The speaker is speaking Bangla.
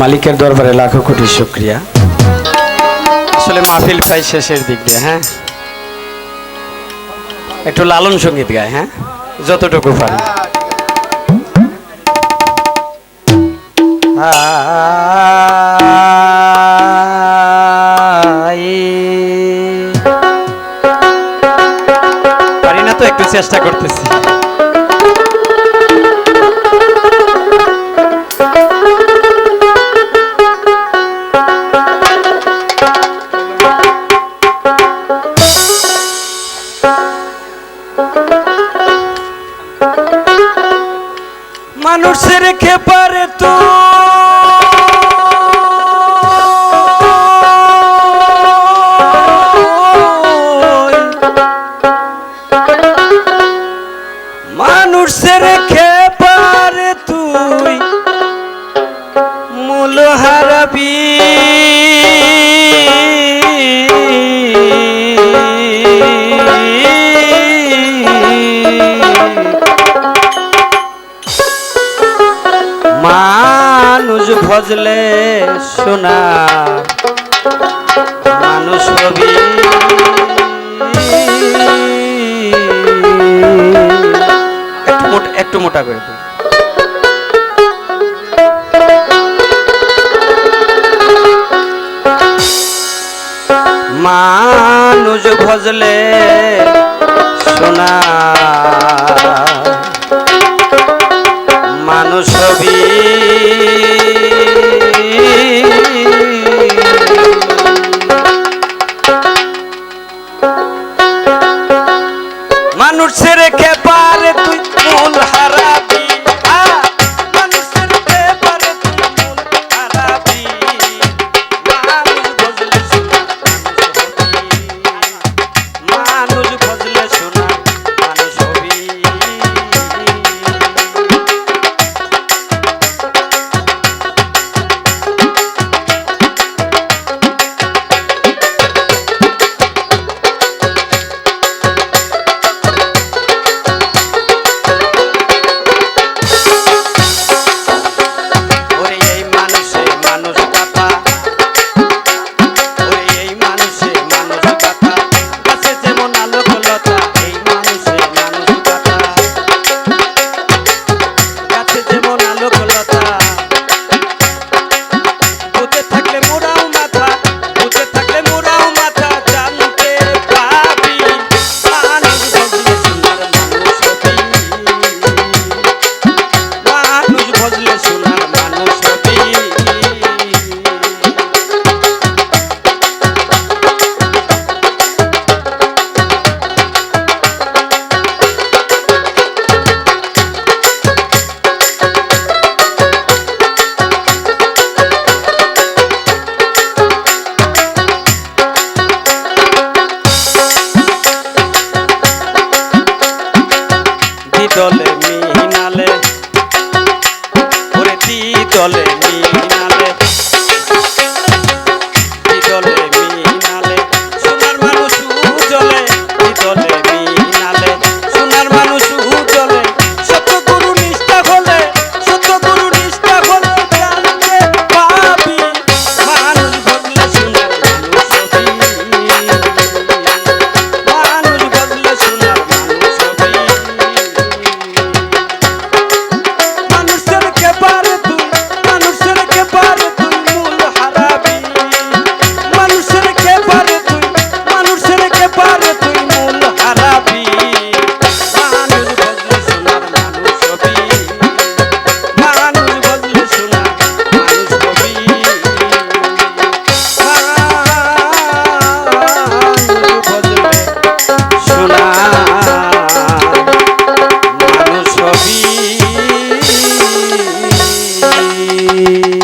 মালিকের দরবারে লাখো কোটি শুক্রিয়া। আসলে মাহফিল প্রায় শেষের দিক দিয়ে হ্যাঁ? একটু লালন সংগীত গায় হ্যাঁ? যতটুকু পারি। পারি না তো, একটু চেষ্টা করতেছি। মানুষের রেখে পারে তো। মানুষের রেখে পারে তুই ভজলে শোনা মানুষ হবি একটু মোটা করে দিন মানুষ ভজলে শোনা মানুষ হবি মানুষের রেখে পারে তুই মূল হারাবি। চলেনি Yay!